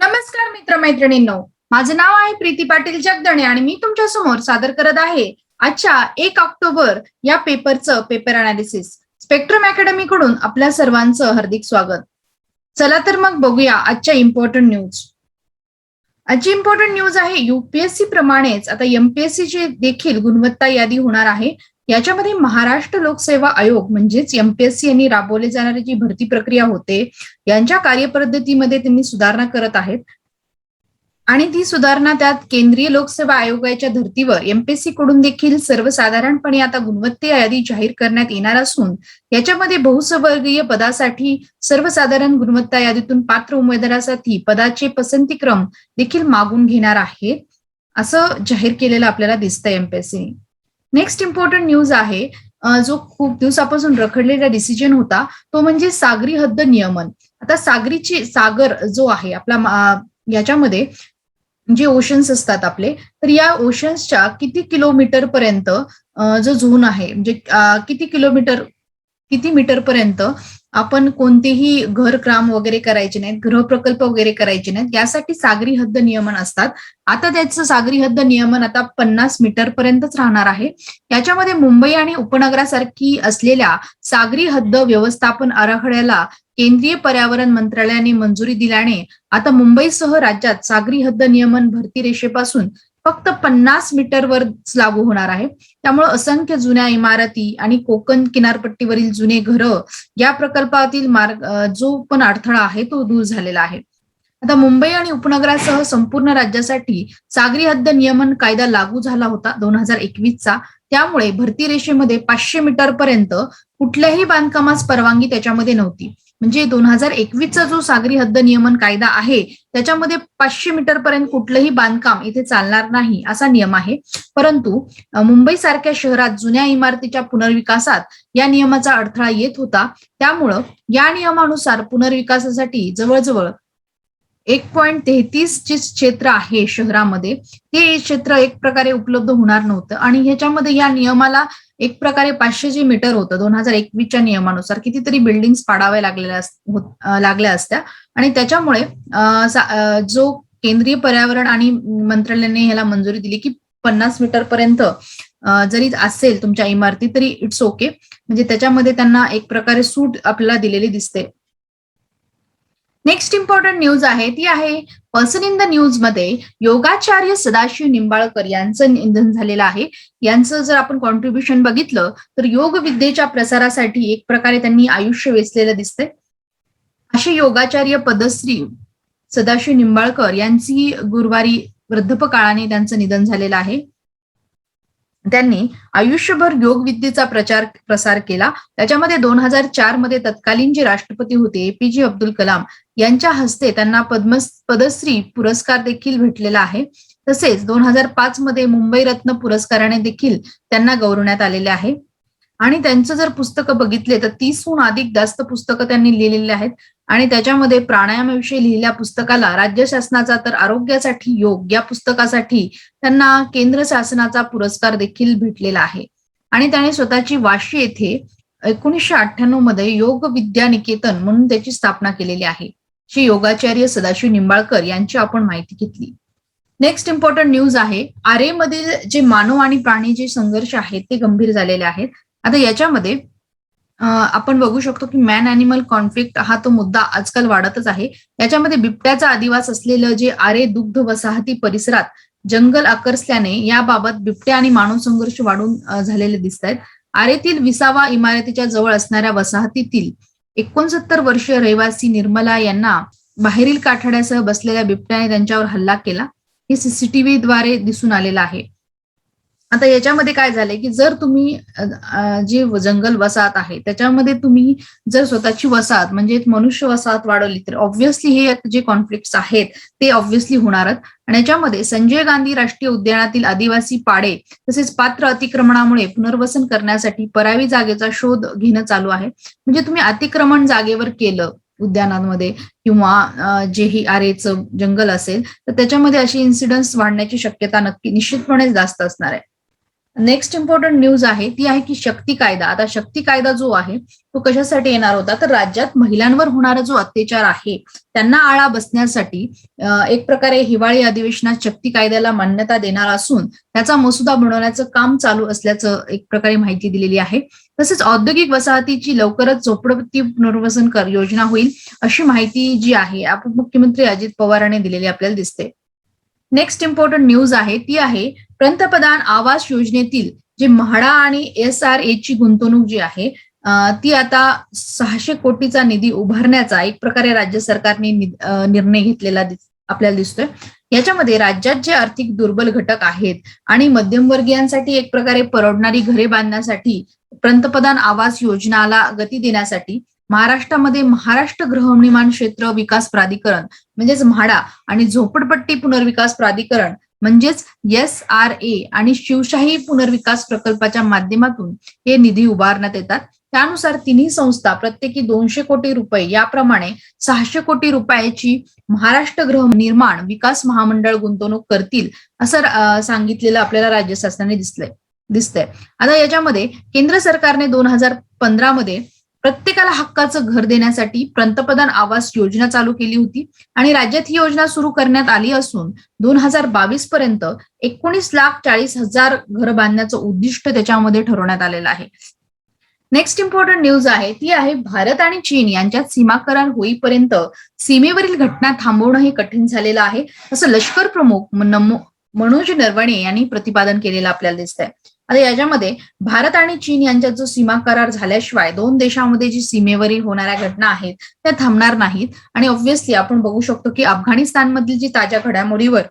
नमस्कार मित्रमैत्रिणींनो. माझं नाव आहे प्रीती पाटील जगदणे आणि मी तुमच्यासमोर सादर करत आहे आजच्या एक ऑक्टोबर या पेपरचं पेपर अनालिसिस स्पेक्ट्रम अकॅडमी कडून आपल्या सर्वांचं हार्दिक स्वागत. चला तर मग बघूया आजच्या इम्पॉर्टंट न्यूज आजची इम्पॉर्टंट न्यूज आहे युपीएससी प्रमाणेच आता एमपीएससी ची देखील गुणवत्ता यादी होणार आहे. याच्यामध्ये महाराष्ट्र लोकसेवा आयोग म्हणजेच एमपीएससी यांनी राबवले जाणारी जी भरती प्रक्रिया होते यांच्या कार्यपद्धतीमध्ये त्यांनी सुधारणा करत आहेत. आणि ती सुधारणा त्यात केंद्रीय लोकसेवा आयोगाच्या धर्तीवर एमपीएससी कडून देखील सर्वसाधारणपणे आता गुणवत्ता यादी जाहीर करण्यात येणार असून याच्यामध्ये बहुसवर्गीय पदासाठी सर्वसाधारण गुणवत्ता यादीतून पात्र उमेदवारासाठी पदाचे पसंतीक्रम देखील मागून घेणार आहे असं जाहीर केलेलं आपल्याला दिसतंय एमपीएससी नेक्स्ट इम्पॉर्टंट न्यूज आहे जो खूप दिवसापासून रखडलेला डिसिजन होता तो म्हणजे सागरी हद्द नियमन. आता सागरीची सागर जो आहे आपला याच्यामध्ये जे ओशन्स असतात आपले तर या ओशन्सच्या किती किलोमीटर पर्यंत जो झोन आहे म्हणजे किती किलोमीटर किती मीटर पर्यंत आपण कोणतेही घर क्राम वगैरे करायचे नाहीत गृहप्रकल्प वगैरे करायचे नाहीत यासाठी सागरी हद्द नियमन असतात. आता त्याचं सागरी हद्द नियमन आता पन्नास मीटर पर्यंतच राहणार आहे. याच्यामध्ये मुंबई आणि उपनगरासारखी असलेल्या सागरी हद्द व्यवस्थापन आराखड्याला केंद्रीय पर्यावरण मंत्रालयाने मंजुरी दिल्याने आता मुंबईसह राज्यात सागरी हद्द नियमन भरती रेषेपासून फक्त पन्नास मीटरवर लागू होणार आहे. त्यामुळे असंख्य जुन्या इमारती आणि कोकण किनारपट्टीवरील जुने घरं या प्रकल्पातील मार्ग जो पण अडथळा आहे तो दूर झालेला आहे. आता मुंबई आणि उपनगरासह संपूर्ण राज्यासाठी सागरी हद्द नियमन कायदा लागू झाला होता दोन हजार एकवीसचा. त्यामुळे भरती रेषेमध्ये पाचशे मीटर पर्यंत कुठल्याही बांधकामास परवानगी त्याच्यामध्ये नव्हती. म्हणजे दोन हजार एकवीसचा जो सागरी हद्द नियमन कायदा आहे त्याच्यामध्ये पाचशे मीटर पर्यंत कुठलंही बांधकाम इथे चालणार नाही असा नियम आहे. परंतु मुंबई सारख्या शहरात जुन्या इमारतीच्या पुनर्विकासात या नियमाचा अडथळा येत होता. त्यामुळं या नियमानुसार पुनर्विकासासाठी जवळजवळ एक पॉईंट तेहतीस जे क्षेत्र आहे शहरामध्ये ते क्षेत्र एक प्रकारे उपलब्ध होणार नव्हतं. आणि ह्याच्यामध्ये या नियमाला एक प्रकारे पाचशे जे मीटर होतं दोन हजार एकवीसच्या नियमानुसार कितीतरी बिल्डिंग्स पाडाव्या लागलेल्या लागल्या असत्या. आणि त्याच्यामुळे जो केंद्रीय पर्यावरण आणि मंत्रालयाने ह्याला मंजुरी दिली की पन्नास मीटर पर्यंत जरी असेल तुमच्या इमारती तरी इट्स ओके म्हणजे त्याच्यामध्ये त्यांना एक प्रकारे सूट आपल्याला दिलेली दिसते. नेक्स्ट इम्पॉर्टंट न्यूज आहे ती आहे पर्सन इन द न्यूजमध्ये योगाचार्य सदाशिव निंबाळकर यांचं निधन झालेलं आहे. यांचं जर आपण कॉन्ट्रीब्युशन बघितलं तर योग विद्येच्या प्रसारासाठी एक प्रकारे त्यांनी आयुष्य वेचलेलं दिसते असे योगाचार्य पदश्री सदाशिव निंबाळकर यांची गुरुवारी वृद्धपकाळाने त्यांचं निधन झालेलं आहे. त्यांनी आयुष्यभर योग विद्येचा प्रचार प्रसार केला. त्याच्यामध्ये दोन हजार चारमध्ये तत्कालीन जे राष्ट्रपती होते एपीजे अब्दुल कलाम यांच्या हस्ते त्यांना पद्म पदश्री पुरस्कार देखील भेटलेला आहे. तसेच दोन हजार पाच मध्ये मुंबई रत्न पुरस्काराने देखील त्यांना गौरवण्यात आलेले आहे. आणि त्यांचं जर पुस्तकं बघितले तर तीसहून अधिक जास्त पुस्तकं त्यांनी लिहिलेली आहेत. आणि त्याच्यामध्ये प्राणायामाविषयी लिहिल्या पुस्तकाला राज्य शासनाचा तर आरोग्यासाठी योग या पुस्तकासाठी त्यांना केंद्र शासनाचा पुरस्कार देखील भेटलेला आहे. आणि त्याने स्वतःची वाशी येथे एकोणीसशे अठ्ठ्याण्णवमध्ये योग विद्या निकेतन म्हणून त्याची स्थापना केलेली आहे. श्री योगाचार्य सदाशिव निंबाळकर यांची आपण माहिती घेतली. नेक्स्ट इम्पॉर्टंट न्यूज आहे आरे मधील जे मानव आणि प्राणी जे संघर्ष आहेत ते गंभीर झालेले आहेत. आता याच्यामध्ये आपण बघू शकतो की मॅन अॅनिमल कॉन्फ्लिक्ट हा तो मुद्दा आजकाल वाढतच आहे. याच्यामध्ये बिबट्याचा आदिवास असलेलं जे आरे दुग्ध वसाहती परिसरात जंगल आकर्सल्याने याबाबत बिबट्या आणि मानव संघर्ष वाढून झालेले दिसत आहेत आरेतील विसावा इमारतीच्या जवळ असणाऱ्या वसाहतीतील एकोणसत्तर वर्षीय रहिवासी निर्मला यांना बाहेरील काठाड्यासह बसलेल्या बिबट्याने त्यांच्यावर हल्ला केला. हे सीसीटीव्हीद्वारे दिसून आलेलं आहे. आता याच्यामध्ये काय झालंय की जर तुम्ही जे जंगल वसाहत आहे त्याच्यामध्ये तुम्ही जर स्वतःची वसाहत म्हणजे मनुष्य वसाहत वाढवली तर ऑब्व्हियसली हे जे कॉन्फ्लिक्ट आहेत ते ऑब्व्हियसली होणारच आणि याच्यामध्ये संजय गांधी राष्ट्रीय उद्यानातील आदिवासी पाडे तसेच पात्र अतिक्रमणामुळे पुनर्वसन करण्यासाठी परावी जागेचा शोध घेणं चालू आहे. म्हणजे तुम्ही अतिक्रमण जागेवर केलं उद्यानांमध्ये किंवा जे ही आरेचं जंगल असेल तर त्याच्यामध्ये अशी इन्सिडन्स वाढण्याची शक्यता नक्की निश्चितपणे जास्त असणार आहे. नेक्स्ट इम्पॉर्टंट न्यूज आहे ती आहे की शक्ती कायदा. आता शक्ती कायदा जो आहे तो कशासाठी येणार होता? तर राज्यात महिलांवर होणारा जो अत्याचार आहे त्यांना आळा बसण्यासाठी एक प्रकारे हिवाळी अधिवेशनात शक्ती कायद्याला मान्यता देणार असून त्याचा मसुदा बनवण्याचं काम चालू असल्याचं एक प्रकारे माहिती दिलेली आहे. तसेच औद्योगिक वसाहतीची लवकरच झोपडपट्टी पुनर्वसन कर योजना होईल अशी माहिती जी आहे उपमुख्यमंत्री अजित पवारांनी दिलेली आपल्याला दिसते. नेक्स्ट इम्पॉर्टंट न्यूज आहे ती आहे पंतप्रधान आवास योजनेतील जे म्हाडा आणि एस आर ची गुंतवणूक जी आहे ती आता सहाशे कोटीचा निधी उभारण्याचा एक प्रकारे राज्य सरकारने निर्णय घेतलेला आपल्याला दिसतोय. याच्यामध्ये राज्यात जे आर्थिक दुर्बल घटक आहेत आणि मध्यमवर्गीयांसाठी एक प्रकारे परवडणारी घरे बांधण्यासाठी पंतप्रधान आवास योजनाला गती देण्यासाठी महाराष्ट्रामध्ये महाराष्ट्र गृहनिर्माण क्षेत्र विकास प्राधिकरण म्हणजेच म्हाडा आणि झोपडपट्टी पुनर्विकास प्राधिकरण म्हणजेच एस आर ए आणि शिवशाही पुनर्विकास प्रकल्पाच्या माध्यमातून हे निधी उभारण्यात येतात. त्यानुसार तिन्ही संस्था प्रत्येकी दोनशे कोटी रुपये याप्रमाणे सहाशे कोटी रुपयाची महाराष्ट्र गृहनिर्माण विकास महामंडळ गुंतवणूक करतील असं सांगितलेलं आपल्याला राज्य शासनाने दिसलंय दिसतंय. आता याच्यामध्ये केंद्र सरकारने दोन हजार पंधरा मध्ये प्रत्येकाला हक्काचं घर देण्यासाठी पंतप्रधान आवास योजना चालू केली होती आणि राज्यात ही योजना सुरू करण्यात आली असून दोन हजार बावीस पर्यंत एकोणीस लाख चाळीस हजार घर बांधण्याचं उद्दिष्ट त्याच्यामध्ये ठरवण्यात आलेलं आहे. नेक्स्ट इम्पॉर्टंट न्यूज आहे ती आहे भारत आणि चीन यांच्यात सीमा करार होईपर्यंत सीमेवरील घटना थांबवणं हे कठीण झालेलं आहे असं लष्कर प्रमुख नमो- मनोज नरवणे यांनी प्रतिपादन केलेलं आपल्याला दिसतंय. आता याच्यामध्ये भारत आणि चीन यांच्यात जो सीमा करार झाल्याशिवाय दोन देशांमध्ये जी सीमेवरील होणाऱ्या घटना आहेत त्या थांबणार नाहीत. आणि ऑब्व्हियसली आपण बघू शकतो की अफगाणिस्तानमधील जी ताज्या घडामोडीवर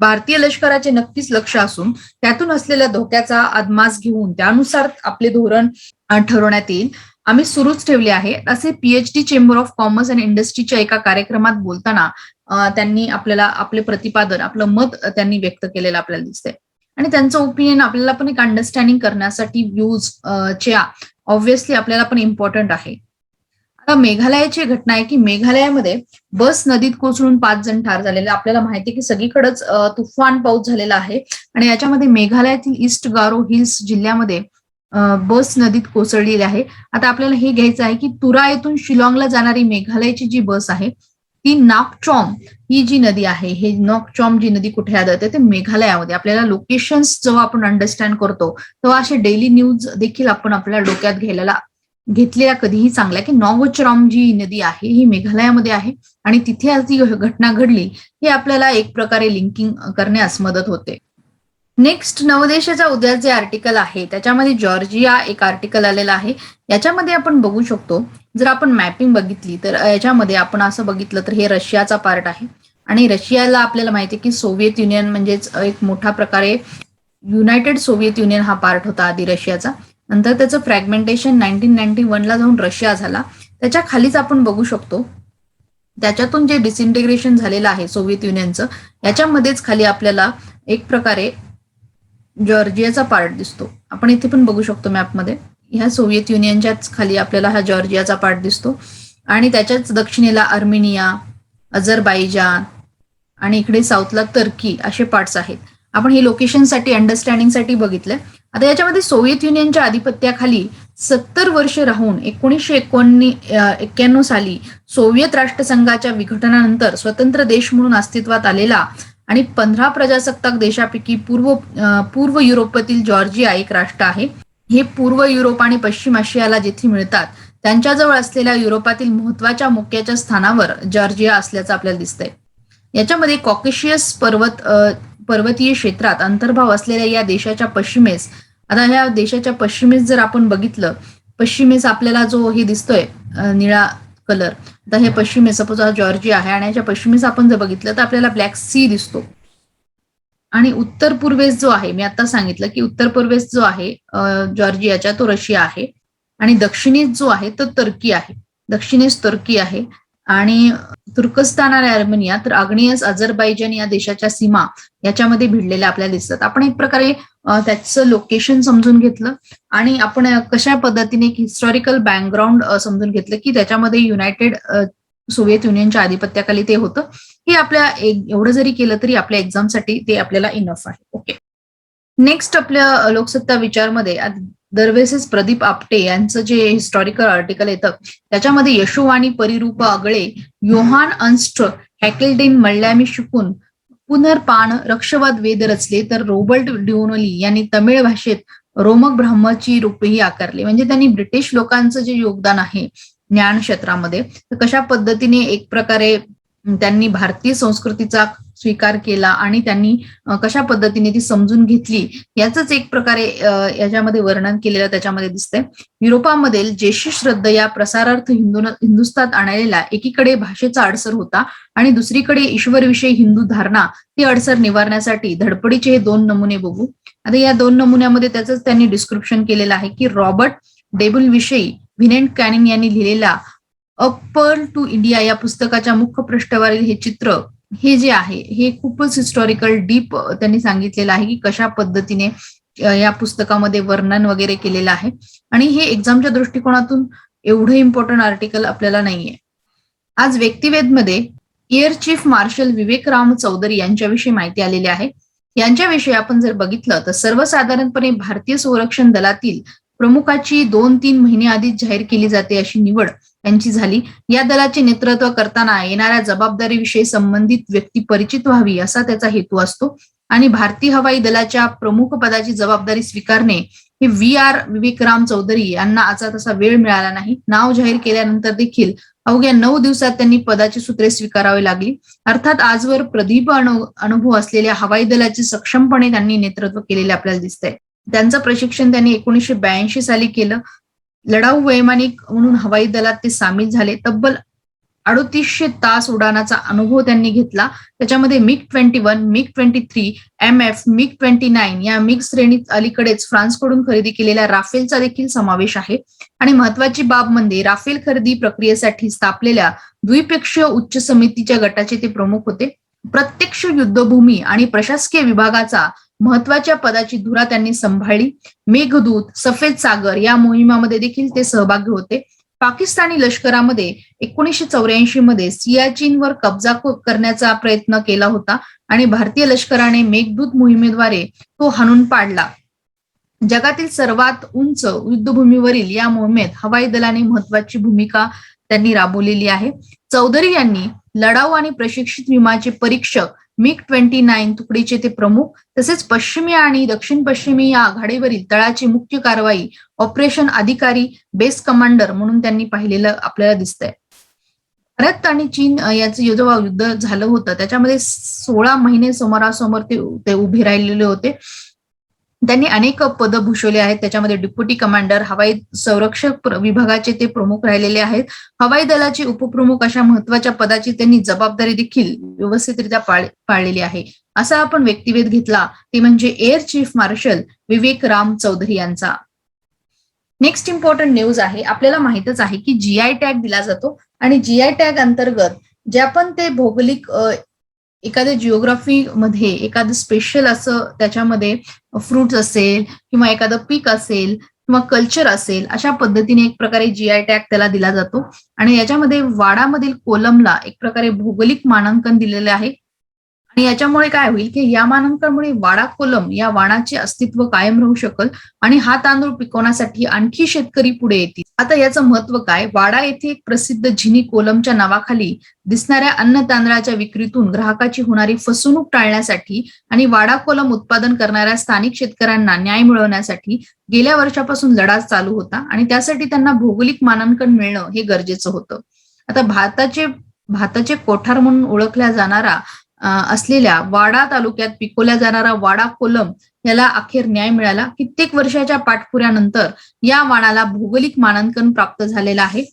भारतीय लष्कराचे नक्कीच लक्ष असून त्यातून असलेल्या धोक्याचा अदमास घेऊन त्यानुसार आपले धोरण ठरवण्यात येईल. आम्ही सुरूच ठेवले आहे. असे PHD chamber of commerce and इंडस्ट्रीच्या एका कार्यक्रमात बोलताना त्यांनी आपल्याला आपले प्रतिपादन आपलं मत त्यांनी व्यक्त केलेलं आपल्याला दिसतंय. आणि त्यांचं ओपिनियन आपल्याला पण एक अंडरस्टँडिंग करण्यासाठी व्ह्यूज च्या ऑब्व्हियसली आपल्याला पण इम्पॉर्टंट आहे. आता मेघालयाची घटना आहे की मेघालयामध्ये बस नदीत कोसळून पाच जण ठार झालेले. आपल्याला माहिती आहे की सगळीकडेच तुफान पाऊस झालेला आहे आणि याच्यामध्ये मेघालयातील ईस्ट गारो हिल्स जिल्ह्यामध्ये बस नदीत कोसळलेली आहे. आता आपल्याला हे घ्यायचं आहे की तुरा येथून शिलाँगला जाणारी मेघालयाची जी बस आहे ती नाकचॉम ही जी नदी आहे हे नॉकचॉम जी नदी कुठे आढळते ते मेघालयामध्ये. आपल्याला लोकेशन्स जेव्हा आपण अंडरस्टँड करतो तेव्हा असे डेली न्यूज देखील आपण आपल्या डोक्यात घ्यायला घेतलेल्या कधीही चांगल्या की नॉगचराम जी नदी आहे ही मेघालयामध्ये आहे. आणि तिथे आज ती घटना घडली हे आपल्याला एक प्रकारे लिंकिंग करण्यास मदत होते. नेक्स्ट नवदेशाचा उद्या जे आर्टिकल आहे त्याच्यामध्ये जॉर्जिया एक आर्टिकल आलेला आहे. याच्यामध्ये आपण बघू शकतो जर आपण मॅपिंग बघितली तर याच्यामध्ये आपण असं बघितलं तर हे रशियाचा पार्ट आहे. आणि रशियाला आपल्याला माहिती आहे की सोव्हिएत युनियन म्हणजेच एक मोठा प्रकारे युनायटेड सोव्हिएत युनियन हा पार्ट होता आधी रशियाचा. नंतर त्याचं फ्रॅगमेंटेशन नाईन्टीन नाईन्टी वनला जाऊन रशिया झाला. त्याच्या खालीच आपण बघू शकतो त्याच्यातून जे डिसइंटिग्रेशन झालेलं आहे सोव्हिएत युनियनचं याच्यामध्येच खाली आपल्याला एक प्रकारे जॉर्जियाचा पार्ट दिसतो. आपण इथे पण बघू शकतो मॅपमध्ये ह्या सोव्हिएत युनियनच्याच खाली आपल्याला हा जॉर्जियाचा पार्ट दिसतो. आणि त्याच्याच दक्षिणेला अर्मेनिया अझरबाईजान आणि इकडे साऊथला तर्की असे पार्ट्स आहेत. आपण हे लोकेशनसाठी अंडरस्टँडिंगसाठी बघितलं आता याच्यामध्ये सोव्हिएत युनियनच्या आधिपत्याखाली सत्तर वर्ष राहून एकोणीसशे एकोणी एक्क्याण्णव साली सोव्हिएत राष्ट्रसंघाच्या विघटनानंतर स्वतंत्र देश म्हणून अस्तित्वात आलेला आणि पंधरा प्रजासत्ताक देशापैकी पूर्व पूर्व युरोपातील जॉर्जिया एक राष्ट्र आहे. हे पूर्व युरोप आणि पश्चिम आशियाला जिथे मिळतात त्यांच्याजवळ असलेल्या युरोपातील महत्त्वाच्या मुक्याच्या स्थानावर जॉर्जिया असल्याचं आपल्याला दिसतंय. याच्यामध्ये कॉकेशियस पर्वत पर्वतीय क्षेत्रात अंतर्भाव असलेल्या या देशाच्या पश्चिमेस आता ह्या देशाच्या पश्चिमेस जर आपण बघितलं पश्चिमेस आपल्याला जो हे दिसतोय निळा कलर आता हे पश्चिमेस सपोज हा जॉर्जिया आहे आणि याच्या पश्चिमेस आपण जर बघितलं तर आपल्याला ब्लॅक सी दिसतो. आणि उत्तर पूर्वेस जो आहे मी आता सांगितलं की उत्तर पूर्वेस जो आहे जॉर्जियाच्या तो रशिया आहे. आणि दक्षिणेस जो आहे तो तुर्की आहे. दक्षिणेस तुर्की आहे. आणि तुर्कस्तान आणि अर्मेनिया तर आग्नेयस अझरबाईजन या देशाच्या सीमा याच्यामध्ये भिडलेल्या आपल्याला दिसतात. आपण एक प्रकारे त्याचं लोकेशन समजून घेतलं आणि आपण कशा पद्धतीने एक हिस्टॉरिकल बॅकग्राऊंड समजून घेतलं की त्याच्यामध्ये युनायटेड सोव्हिएत युनियनच्या आधिपत्याखाली ते होतं. हे आपल्या एवढं जरी केलं तरी आपल्या एक्झामसाठी ते आपल्याला इनफ आहे. ओके नेक्स्ट आपल्या लोकसत्ता विचारमध्ये दरवेळेस प्रदीप आपटे यांचं जे हिस्टॉरिकल आर्टिकल येतं त्याच्यामध्ये यशोवाणी परिरूप आगळे योहान अन्स्ट हॅकेल्डेन मल्ल्यामी शिकून पुनर्पान रक्षवाद वेद रचले तर रोबर्ट ड्युनोली यांनी तमिळ भाषेत रोमक ब्रह्मची रूपेही आकारले. म्हणजे त्यांनी ब्रिटिश लोकांचं जे योगदान आहे ज्ञान क्षेत्रामध्ये तर कशा पद्धतीने एक प्रकारे त्यांनी भारतीय संस्कृतीचा स्वीकार केला आणि त्यांनी कशा पद्धतीने ती समजून घेतली याचंच एक प्रकारे याच्यामध्ये वर्णन केलेलं त्याच्यामध्ये दिसतंय. युरोपामधील जेशी श्रद्धा या प्रसारार्थ हिंदू हिंदुस्थात आणलेला एकीकडे भाषेचा अडसर होता आणि दुसरीकडे ईश्वरविषयी हिंदू धारणा ती अडसर निवारण्यासाठी धडपडीचे हे दोन नमुने बघू. आता या दोन नमुन्यामध्ये त्याच त्यांनी डिस्क्रिप्शन केलेलं आहे की रॉबर्ट डेबुल विषयी व्हिनेंट कॅनिंग यांनी लिहिलेला अप्पर टू इंडिया या पुस्तकाच्या मुख्य पृष्ठावरील हे चित्र हे जे आहे हे खूपच हिस्टॉरिकल डीप त्यांनी सांगितलेलं आहे की कशा पद्धतीने या पुस्तकामध्ये वर्णन वगैरे केलेलं आहे. आणि हे एक्झामच्या दृष्टिकोनातून एवढं इम्पॉर्टंट आर्टिकल आपल्याला नाहीये. आज व्यक्तिवेदमध्ये air chief marshal Vivek Ram Chaudhari यांच्याविषयी माहिती आलेली आहे. यांच्याविषयी आपण जर बघितलं तर सर्वसाधारणपणे भारतीय संरक्षण दलातील प्रमुखाची दोन तीन महिने आधीच जाहीर केली जाते अशी निवड त्यांची झाली. या दलाचे नेतृत्व करताना येणाऱ्या जबाबदारीविषयी संबंधित व्यक्ती परिचित व्हावी असा त्याचा हेतू असतो. आणि भारतीय हवाई दलाच्या प्रमुख पदाची जबाबदारी स्वीकारणे हे व्ही. आर. विवेकराम चौधरी यांना आजचा तसा वेळ मिळाला नाही. नाव जाहीर केल्यानंतर देखील अवघ्या नऊ दिवसात त्यांनी पदाची सूत्रे स्वीकारावी लागली. अर्थात आजवर प्रदीप अनुभव असलेल्या हवाई दलाचे सक्षमपणे त्यांनी नेतृत्व केलेले आपल्याला दिसतंय. त्यांचं प्रशिक्षण त्यांनी एकोणीसशे ब्याऐंशी साली केलं. लढाऊ वैमानिक म्हणून हवाई दलात ते सामील झाले. तब्बल अडोतीसशे तास उडानाचा अनुभव त्यांनी घेतला. त्याच्यामध्ये MiG twenty one MiG twenty three M F MiG twenty nine या मिग श्रेणीत अलीकडेच फ्रान्सकडून खरेदी केलेल्या राफेलचा देखील समावेश आहे. आणि महत्वाची बाब म्हणजे राफेल खरेदी प्रक्रियेसाठी स्थापलेल्या द्विपक्षीय उच्च समितीच्या गटाचे ते प्रमुख होते. प्रत्यक्ष युद्धभूमी आणि प्रशासकीय विभागाचा महत्त्वाच्या पदाची धुरा त्यांनी सांभाळली. मेघदूत सफेद सागर या मोहिमामध्ये देखील ते सहभागी होते. पाकिस्तानी लष्करामध्ये एकोणीसशे चौऱ्याऐंशी मध्ये सियाचीनवर कब्जा करण्याचा प्रयत्न केला होता आणि भारतीय लष्कराने मेघदूत मोहिमेद्वारे तो हाणून पाडला. जगातील सर्वात उंच युद्धभूमीवरील या मोहिमेत हवाई दलाने महत्वाची भूमिका त्यांनी राबवलेली आहे. चौधरी यांनी लढाऊ आणि प्रशिक्षित विमाचे परीक्षक मिग ट्वेंटी नाईन तुकडीचे ते प्रमुख तसेच पश्चिमी आणि दक्षिण पश्चिमी या आघाडीवरील तळाची मुख्य कारवाई ऑपरेशन अधिकारी बेस कमांडर म्हणून त्यांनी पाहिलेलं आपल्याला दिसतंय. भारत आणि चीन याचं जेव्हा युद्ध झालं होतं. त्याच्यामध्ये सोळा महिने समोरासमोर ते ते उभे राहिलेले होते. त्यांनी अनेक पद भूषवले आहेत. त्याच्यामध्ये डिप्युटी कमांडर हवाई संरक्षक विभागाचे ते प्रमुख राहिलेले आहेत. हवाई दलाचे उपप्रमुख अशा महत्त्वाच्या पदाची त्यांनी जबाबदारी देखील व्यवस्थितरित्या पाळ पाळलेली आहे. असा आपण व्यक्तिवेध घेतला ते म्हणजे air chief marshal Vivek Ram Chaudhari यांचा. नेक्स्ट इम्पॉर्टंट न्यूज आहे. आपल्याला माहितच आहे की जीआय टॅग दिला जातो आणि जीआय टॅग अंतर्गत जे आपण ते भौगोलिक एखाद्या जिओग्राफी मध्ये एखादं स्पेशल असं त्याच्यामध्ये फ्रुट्स असेल किंवा एखादं पीक असेल किंवा कल्चर असेल अशा पद्धतीने एक प्रकारे जीआय टॅग त्याला दिला जातो. आणि याच्यामध्ये वाडामधील कोलमला एक प्रकारे भौगोलिक मानांकन दिलेले आहे. आणि याच्यामुळे काय होईल की या मानांकनामुळे वाडा कोलम या वाणाचे अस्तित्व कायम राहू शकल आणि हा तांदूळ पिकवण्यासाठी आणखी शेतकरी पुढे येतील. आता याचं महत्त्व काय? वाडा येथे एक प्रसिद्ध झिनी कोलमच्या नावाखाली दिसणाऱ्या अन्न तांदळाच्या विक्रीतून ग्राहकाची होणारी फसवणूक टाळण्यासाठी आणि वाडा कोलम उत्पादन करणाऱ्या स्थानिक शेतकऱ्यांना न्याय मिळवण्यासाठी गेल्या वर्षापासून लढा चालू होता आणि त्यासाठी त्यांना भौगोलिक मानांकन मिळणं हे गरजेचं होतं. आता भारताचे भाताचे कोठार म्हणून ओळखल्या जाणारा असलेल्या वाडा तालुक्यात पिकवल्या जाणारा वाडा कोलम याला अखेर न्याय मिळाला. कित्येक वर्षाच्या पाठपुऱ्यानंतर या वाणाला भौगोलिक मानांकन प्राप्त झालेलं आहे.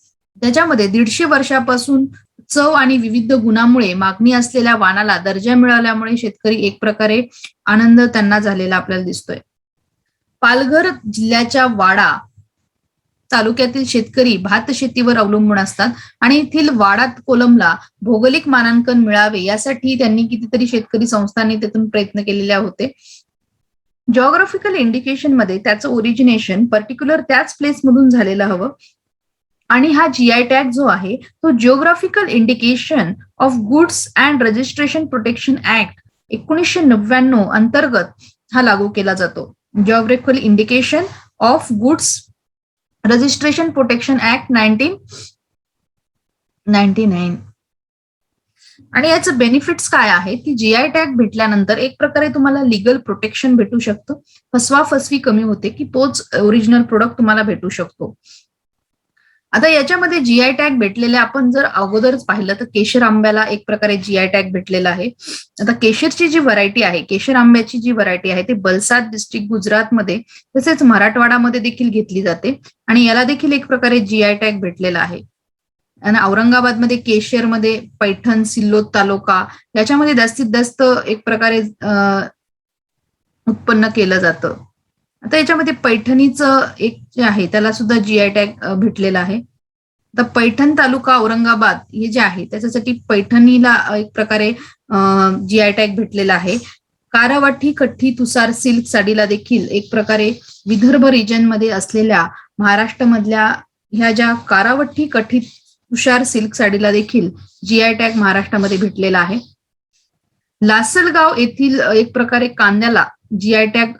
त्याच्यामध्ये दीडशे वर्षापासून चव आणि विविध गुणांमुळे मागणी असलेल्या वाणाला दर्जा मिळाल्यामुळे शेतकरी एक प्रकारे आनंद त्यांना झालेला आपल्याला दिसतोय. पालघर जिल्ह्याच्या वाडा तालुक्यातील शेतकरी भात शेतीवर अवलंबून असतात आणि येथील वाडात कोलमला भौगोलिक मानांकन मिळावे यासाठी त्यांनी कितीतरी शेतकरी संस्थांनी त्यातून प्रयत्न केलेले होते. जॉग्राफिकल इंडिकेशनमध्ये त्याचं ओरिजिनेशन पर्टिक्युलर त्याच प्लेस मधून झालेलं हवं. आणि हा जीआय टॅग जो आहे तो geographical indication of goods and registration protection act एकोणीसशे नव्याण्णव अंतर्गत हा लागू केला जातो. Geographical indication of goods registration protection act nineteen ninety nine आणि याचं बेनिफिट्स काय आहे की जीआय टॅग भेटल्यानंतर एक प्रकारे तुम्हाला लिगल प्रोटेक्शन भेटू शकतं. फसवा फसवी कमी होते की तोच ओरिजिनल प्रोडक्ट तुम्हाला भेटू शकतो. आता याच्यामध्ये जीआय टॅग भेटलेले आपण जर अगोदरच पाहिलं तर केशर आंब्याला एक प्रकारे जीआय टॅग भेटलेला आहे. आता केशरची जी व्हरायटी आहे केशर आंब्याची जी व्हरायटी आहे ती बलसाद डिस्ट्रिक्ट गुजरातमध्ये तसेच मराठवाडामध्ये देखील घेतली जाते. आणि याला देखील एक प्रकारे जीआय टॅग भेटलेला आहे. आणि औरंगाबादमध्ये केशरमध्ये पैठण सिल्लोद तालुका याच्यामध्ये जास्तीत जास्त एक प्रकारे उत्पन्न केलं जातं. आता याच्यामध्ये पैठणीचं एक जे आहे त्याला सुद्धा जीआय टॅग भेटलेला आहे. तर पैठण तालुका औरंगाबाद हे जे आहे त्याच्यासाठी पैठणीला एक प्रकारे जीआय टॅग भेटलेला आहे. कारावाठी कठ्ठी तुसार सिल्क साडीला देखील एक प्रकारे विदर्भ रिजनमध्ये असलेल्या महाराष्ट्रामधल्या ह्या ज्या कारावट्टी कठी तुषार सिल्क साडीला देखील जीआय टॅग महाराष्ट्रामध्ये भेटलेला आहे. लासलगाव येथील एक प्रकारे कांद्याला जीआय टॅग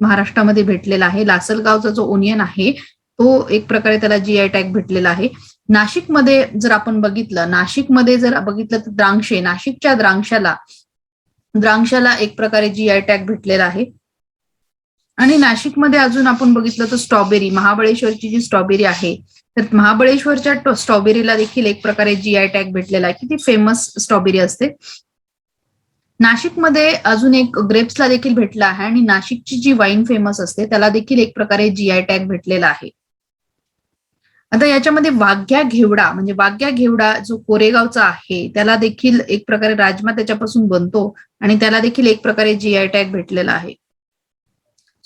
महाराष्ट्रामध्ये भेटलेला आहे. लासलगावचा जो ओनियन आहे तो एक प्रकारे त्याला जीआय टॅग भेटलेला आहे. नाशिकमध्ये जर आपण बघितलं नाशिकमध्ये जर बघितलं तर द्रांक्षे नाशिकच्या द्रांक्षाला द्रांक्षाला एक प्रकारे जीआय टॅग भेटलेला आहे. आणि नाशिकमध्ये अजून आपण बघितलं तर स्ट्रॉबेरी महाबळेश्वरची जी स्ट्रॉबेरी आहे तर महाबळेश्वरच्या स्ट्रॉबेरीला देखील एक प्रकारे जीआय टॅग भेटलेला आहे. की ती फेमस स्ट्रॉबेरी असते. नाशिकमध्ये अजून एक ग्रेप्सला देखील भेटला आहे आणि नाशिकची जी वाईन फेमस असते त्याला देखील एक प्रकारे जीआय टॅग भेटलेला आहे. आता याच्यामध्ये वाघ्या घेवडा म्हणजे वाघ्या घेवडा जो कोरेगावचा आहे त्याला देखील एक प्रकारे राजमा त्याच्यापासून बनतो आणि त्याला देखील एक प्रकारे जीआय टॅग भेटलेला आहे.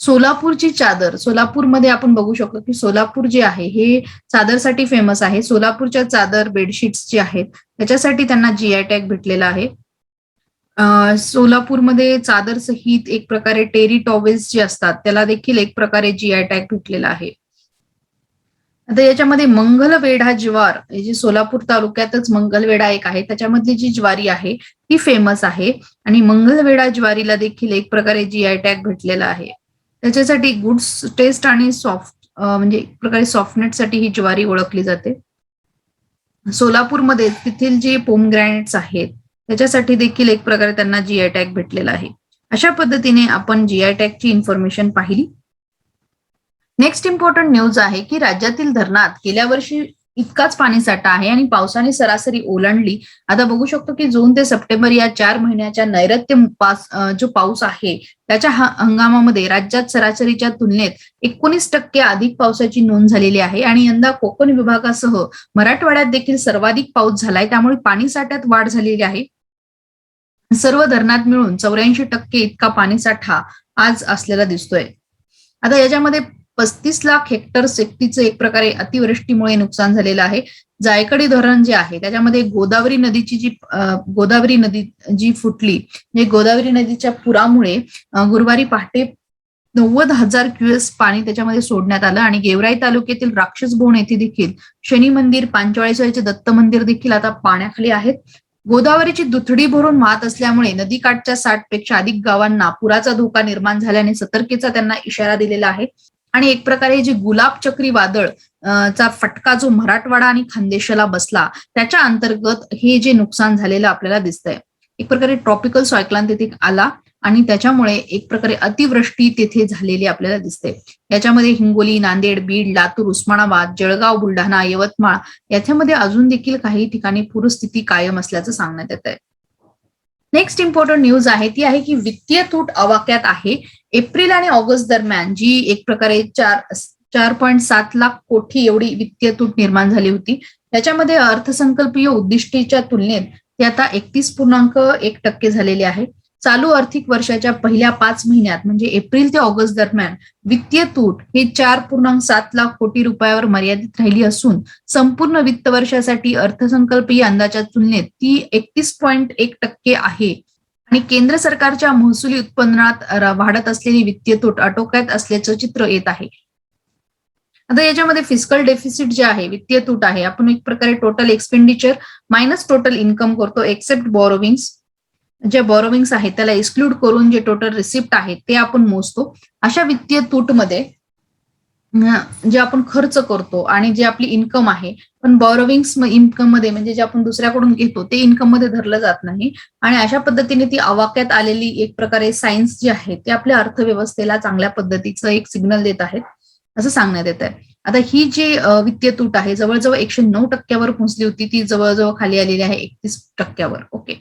सोलापूरची चादर सोलापूरमध्ये आपण बघू शकतो की सोलापूर जे आहे हे चादरसाठी फेमस आहे. सोलापूरच्या चादर बेडशीट्स जे आहेत त्याच्यासाठी त्यांना जीआय टॅग भेटलेला आहे. सोलापूरमध्ये चादर सहित एक प्रकारे टेरी टॉवेल्स जे असतात त्याला देखील एक प्रकारे जीआय टॅग भेटलेला आहे. आता याच्यामध्ये मंगलवेढा ज्वार जे सोलापूर तालुक्यातच मंगलवेढा एक आहे त्याच्यामधली जी ज्वारी आहे ती फेमस आहे आणि मंगलवेढा ज्वारीला देखील एक प्रकारे जीआय टॅग भेटलेला आहे. त्याच्यासाठी गुड्स टेस्ट आणि सॉफ्ट म्हणजे एक प्रकारे सॉफ्टनेटसाठी ही ज्वारी ओळखली जाते. सोलापूरमध्ये तेथील जे पोमग्रॅनेट्स आहेत त्याच्यासाठी देखील एक प्रकारे त्यांना जीआय टॅग भेटलेला आहे. अशा पद्धतीने आपण जीआय टॅगची इन्फॉर्मेशन पाहिली. नेक्स्ट इम्पॉर्टंट न्यूज आहे की राज्यातील धरणात गेल्या वर्षी इतकाच पाणीसाठा आहे आणि पावसाने सरासरी ओलांडली. आता बघू शकतो की जून ते सप्टेंबर या चार महिन्याच्या नैऋत्य जो पाऊस आहे त्याच्या हंगामामध्ये राज्यात सरासरीच्या तुलनेत एकोणीस टक्के अधिक पावसाची नोंद झालेली आहे आणि यंदा कोकण विभागासह मराठवाड्यात देखील सर्वाधिक पाऊस झालाय त्यामुळे पाणीसाठ्यात वाढ झालेली आहे. सर्व धरणात मिळून चौऱ्याऐंशी टक्के इतका पाणीसाठा आज असलेला दिसतोय. आता याच्यामध्ये पस्तीस लाख हेक्टर शेतीचं एक प्रकारे अतिवृष्टीमुळे नुकसान झालेलं आहे. जायकडी धरण जे आहे त्याच्यामध्ये गोदावरी नदीची जी गोदावरी नदी जी फुटली म्हणजे गोदावरी नदीच्या पुरामुळे गुरुवारी पहाटे नव्वद हजार क्युएस पाणी त्याच्यामध्ये सोडण्यात आलं आणि गेवराई तालुक्यातील राक्षसभोन येथे देखील शनी मंदिर पांचवाळेश्वरचे दत्त मंदिर देखील आता पाण्याखाली आहेत. गोदावरीची दुथडी भरून वाहत असल्यामुळे नदीकाठच्या साठपेक्षा अधिक गावांना पुराचा धोका निर्माण झाल्याने सतर्केचा त्यांना इशारा दिलेला आहे. आणि एक प्रकारे जे गुलाब चक्री वादळ चा फटका जो मराठवाडा आणि खानदेशाला बसला त्याच्या अंतर्गत हे जे नुकसान झालेलं आपल्याला दिसतंय. एक प्रकारे ट्रॉपिकल सायक्लान तिथे आला. आणि त्याच्यामुळे एक प्रकारे अतिवृष्टी तेथे झालेली आपल्याला दिसते. याच्यामध्ये हिंगोली नांदेड बीड लातूर उस्मानाबाद जळगाव बुलढाणा यवतमाळ याच्यामध्ये अजून देखील काही ठिकाणी पूरस्थिती कायम असल्याचं सांगण्यात येत आहे नेक्स्ट इम्पॉर्टंट न्यूज आहे ती आहे की वित्तीय तूट अवाक्यात आहे. एप्रिल आणि ऑगस्ट दरम्यान जी एक प्रकारे चार चार पॉईंट सात लाख कोटी एवढी वित्तीय तूट निर्माण झाली होती त्याच्यामध्ये अर्थसंकल्पीय उद्दिष्टेच्या तुलनेत ती आता एकतीस पूर्णांक एक टक्के झालेले आहे. चालू आर्थिक वर्षाच्या पहिल्या पाच महिन्यात म्हणजे एप्रिल ते ऑगस्ट दरम्यान वित्तीय तूट हे चार पूर्णांक सात लाख कोटी रुपयावर मर्यादित राहिली असून संपूर्ण वित्त वर्षासाठी अर्थसंकल्पीय अंदाजाच्या तुलनेत ती एकतीस पॉईंट एक टक्के आहे. आणि केंद्र सरकारच्या महसुली उत्पन्नात वाढत असलेली वित्तीय तूट आटोक्यात असल्याचं चित्र येत आहे. आता याच्यामध्ये फिजिकल डेफिसिट जे आहे वित्तीय तूट आहे आपण एक प्रकारे total expenditure minus total income करतो एक्सेप्ट बॉरोविंग्स जे बॉरोविंग्स आहेत त्याला एक्सक्लूड करून जे टोटल रिसिप्ट आहेत ते आपण मोजतो. अशा वित्तीय तूटमध्ये जे आपण खर्च करतो आणि जे आपली इन्कम आहे पण बॉरोविंग्स इन्कममध्ये म्हणजे जे आपण दुसऱ्याकडून घेतो ते इन्कममध्ये धरलं जात नाही. आणि अशा पद्धतीने ती आवाक्यात आलेली एक प्रकारे सायन्स जी आहे ते आपल्या अर्थव्यवस्थेला चांगल्या पद्धतीचं एक सिग्नल देत आहेत असं सांगण्यात येत आहे आता ही जी वित्तीय तूट आहे जवळजवळ एकशे नऊ टक्क्यावर पोहोचली होती ती जवळजवळ खाली आलेली आहे एकतीस टक्क्यावर. ओके.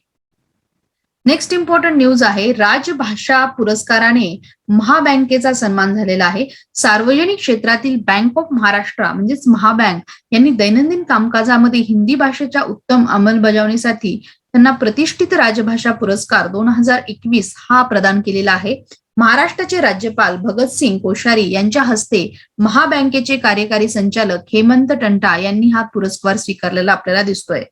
नेक्स्ट इम्पॉर्टंट न्यूज आहे राजभाषा पुरस्काराने महाबँकेचा सन्मान झालेला आहे. सार्वजनिक क्षेत्रातील बँक ऑफ महाराष्ट्र म्हणजेच महाबँक यांनी दैनंदिन कामकाजामध्ये हिंदी भाषेच्या उत्तम अंमलबजावणीसाठी त्यांना प्रतिष्ठित राजभाषा पुरस्कार दोन हजार एकवीस हा प्रदान केलेला आहे. महाराष्ट्राचे राज्यपाल भगतसिंग कोश्यारी यांच्या हस्ते महाबँकेचे कार्यकारी संचालक हेमंत टंटा यांनी हा पुरस्कार स्वीकारलेला आपल्याला दिसतोय.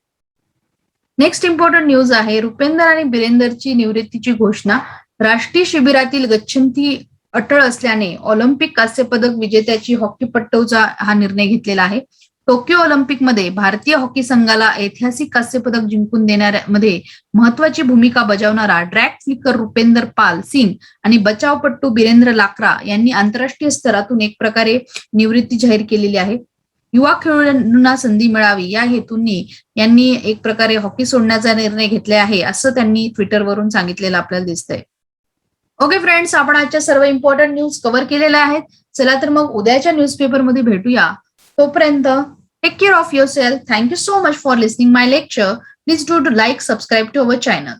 नेक्स्ट इम्पॉर्टंट न्यूज आहे रुपेंदर आणि बिरेंदरची निवृत्तीची घोषणा. राष्ट्रीय शिबिरातील गच्छंती अटळ असल्याने ऑलिम्पिक कांस्य पदक विजेत्याची हॉकीपट्टूचा हा निर्णय घेतलेला आहे. टोकियो ऑलिम्पिकमध्ये भारतीय हॉकी संघाला ऐतिहासिक कांस्य पदक जिंकून देणाऱ्यामध्ये महत्वाची भूमिका बजावणारा ड्रॅग फ्लिकर रुपेंदर पाल सिंग आणि बचावपट्टू बिरेंद्र लाकरा यांनी आंतरराष्ट्रीय स्तरातून एक प्रकारे निवृत्ती जाहीर केलेली आहे. युवा खेळाडूंना संधी मिळावी या हेतूंनी यांनी एक प्रकारे हॉकी सोडण्याचा निर्णय घेतला आहे असं त्यांनी ट्विटरवरून सांगितलेलं आपल्याला दिसतंय. ओके फ्रेंड्स आपण आजच्या सर्व इम्पॉर्टंट न्यूज कव्हर केलेल्या आहेत. चला तर मग उद्याच्या न्यूजपेपरमध्ये भेटूया. तोपर्यंत take care of yourself thank you so much for listening my lecture please do to like subscribe to our channel